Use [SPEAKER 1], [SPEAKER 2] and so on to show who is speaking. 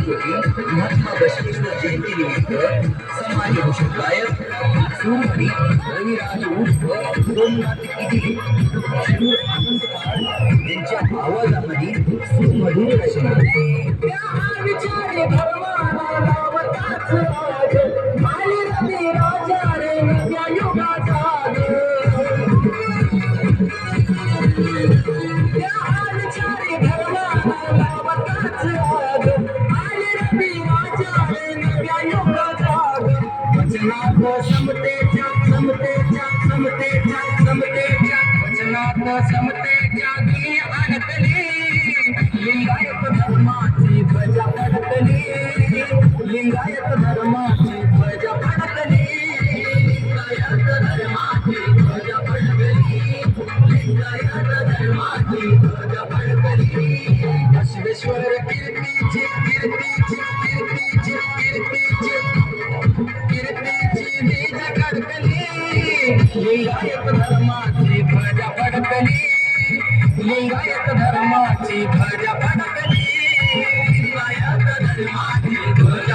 [SPEAKER 1] क्रांतीसूर्य महात्मा बसवेश्वर जयंतीनिमित्त गायक सूरमणी रविराज उर्फ सोमनाथ किदी शूर आनंदपाळ यांच्या आवाजामध्ये सुमधुर रचना. वचनात समतेच्या आणतली लिंगायत धर्माची ध्वजा फडकली लिंगायत धर्माची ध्वजा फडकली लिंगायत धर्माची ध्वजा लिंगायत धर्माची ध्वजा बसवेश्वर कीर्तीची लिंगायत धर्माची ध्वजा फडकली लिंगायत धर्माची ध्वजा फडकली